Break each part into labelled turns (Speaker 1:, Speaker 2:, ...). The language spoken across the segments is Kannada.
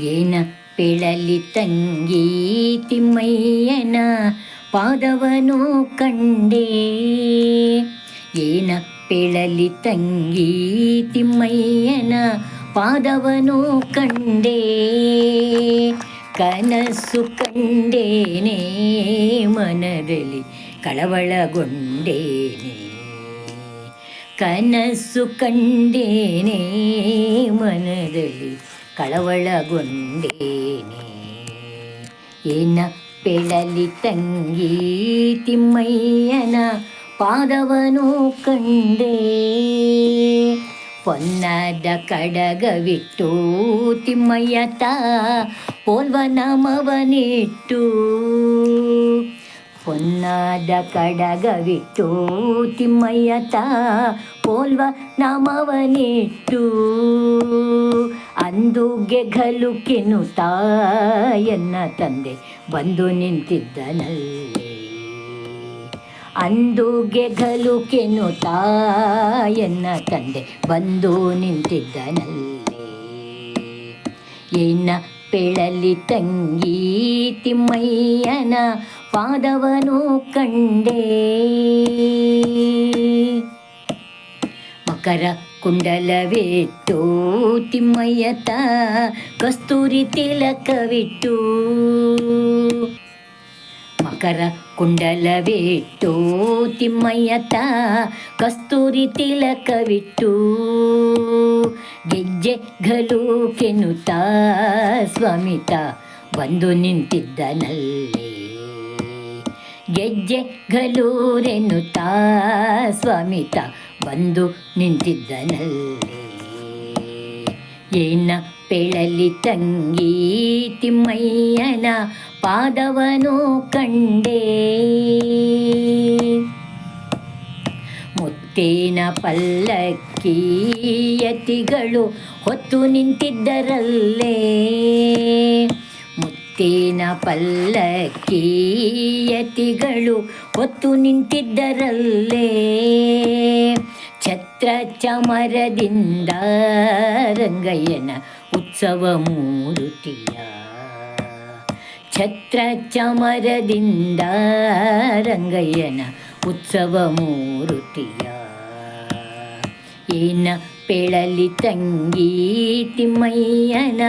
Speaker 1: ಏನ ಪೇಳಲಿ ತಂಗಿ ತಿಮ್ಮಯ್ಯನ ಪಾದವನು ಕಂಡೇ ಏನ ಪೇಳಲಿ ತಂಗಿ ತಿಮ್ಮಯ್ಯನ ಪಾದವನು ಕಂಡೇ ಕನಸು ಕಂಡೇನೆ ಮನದಲ್ಲಿ ಕಳವಳಗೊಂಡೇನೆ ಕನಸು ಕಂಡೇನೆ ಮನದಲ್ಲಿ ಕಳವಳಗೊಂಡೇನೆ. ಏನ ಪೆಳಲಿ ತಂಗಿ ತಿಮ್ಮಯ್ಯನ ಪಾದವನು ಕಂಡೇ. ಪೊನ್ನದ ಕಡಗವಿಟ್ಟು ತಿಮ್ಮಯ್ಯತ ಪೋಲ್ವನ ಪೋಲ್ವ ಪೊನ್ನಾದ ಕಡಗವಿಟ್ಟು ತಿಮ್ಮಯ್ಯ ಪೋಲ್ವ ನಾಮವನಿಟ್ಟು ಅಂದು ಕೆನು ಎನ್ನ ತಂದೆ ಬಂದು ನಿಂತಿದ್ದನಲ್ಲಿ. ಅಂದು ಕೆನು ಎನ್ನ ತಂದೆ ಬಂದು ನಿಂತಿದ್ದನಲ್ಲಿ. ಏನ ಪೆಳಲಿ ತಂಗಿ ತಿಮ್ಮಯ್ಯನ ಪಾದವನು ಕಂಡೇ. ಮಕರ ಕುಂಡಲವಿಟ್ಟು ತಿಮ್ಮಯ್ಯತ ಕಸ್ತೂರಿ ತಿಲಕವಿಟ್ಟು. ಮಕರ ಕುಂಡಲವಿಟ್ಟು ತಿಮ್ಮಯ್ಯತ ಕಸ್ತೂರಿ ತಿಲಕವಿಟ್ಟು. ಗೆಜ್ಜೆ ಘಲು ಕೆನ್ನುತ್ತಾ ಸ್ವಾಮಿತ ಬಂದು ನಿಂತಿದ್ದನಲ್ಲಿ. ಗೆಜ್ಜೆ ಘಲೂರೆನ್ನುತ್ತಾ ಸ್ವಾಮಿತ ಬಂದು ನಿಂತಿದ್ದನಲ್ಲಿ. ಏನ ಪೆಳಲಿ ತಂಗಿ ತಿಮ್ಮಯ್ಯನ ಪಾದವನು ಕಂಡೇ. ಮುತ್ತೇನ ಪಲ್ಲಕ್ಕಿ ಯತಿಗಳು ಹೊತ್ತು ನಿಂತಿದ್ದರಲ್ಲೇ. ಮುತ್ತಿನ ಪಲ್ಲಕ್ಕಿ ಯತಿಗಳು ಹೊತ್ತು ನಿಂತಿದ್ದರಲ್ಲೇ. ಛತ್ರ ಚಮರದಿಂದ ರಂಗಯ್ಯನ ಉತ್ಸವ ಮೂರುತಿಯ ಛತ್ರ ಚಮರದಿಂದ ರಂಗಯ್ಯನ ಉತ್ಸವ ಮೂರುತಿಯ ಏನ ಪೇಳಲಿ ತಂಗಿ ತಿಮ್ಮಯ್ಯನ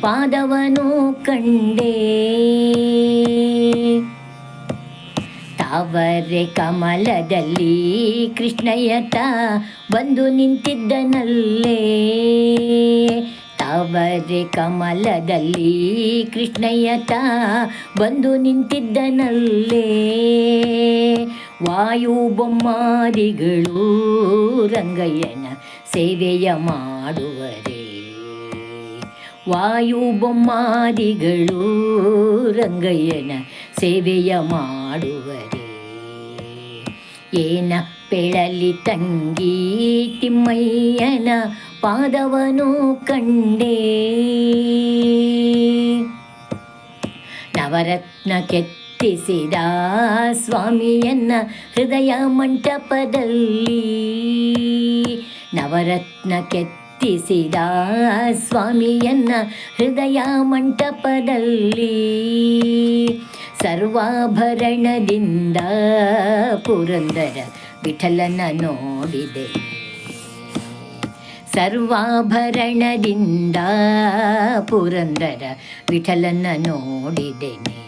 Speaker 1: ಪಾದವನು ಕಂಡೇ. ತಾವರೆ ಕಮಲದಲ್ಲಿ ಕೃಷ್ಣಯ್ಯತ ಬಂದು ನಿಂತಿದ್ದನಲ್ಲೇ. ತಾವರೆ ಕಮಲದಲ್ಲಿ ಕೃಷ್ಣಯ್ಯತ ಬಂದು ನಿಂತಿದ್ದನಲ್ಲೇ. ವಾಯು ಬೊಮ್ಮಾದಿಗಳು ರಂಗಯ್ಯನ ಸೇವೆಯ ಮಾಡುವರೇ ವಾಯು ಬೊಮ್ಮಾದಿಗಳು ರಂಗಯ್ಯನ ಸೇವೆಯ ಮಾಡುವರೇ ಏನ ಪೆಳಲಿ ತಂಗಿ ತಿಮ್ಮಯ್ಯನ ಪಾದವನು ಕಂಡೇ ನವರತ್ನ ಕೆತ್ತಿಸಿದ ಸ್ವಾಮಿಯನ್ನ ಹೃದಯ ಮಂಟಪದಲ್ಲಿ. ನವರತ್ನ ಕೆತ್ತಿಸಿದ ಸ್ವಾಮಿಯನ್ನ ಹೃದಯ ಮಂಟಪದಲ್ಲಿ. ಸರ್ವಾಭರಣದಿಂದ ಪುರಂದರ ವಿಠಲನ ನೋಡಿದೆ. ಸರ್ವಾಭರಣದಿಂದ ಪುರಂದರ ವಿಠಲನ ನೋಡಿದೆನೆ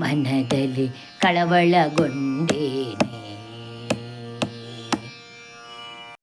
Speaker 1: ಮನದಲ್ಲಿ ಕಳವಳಗೊಂಡೇನೆ.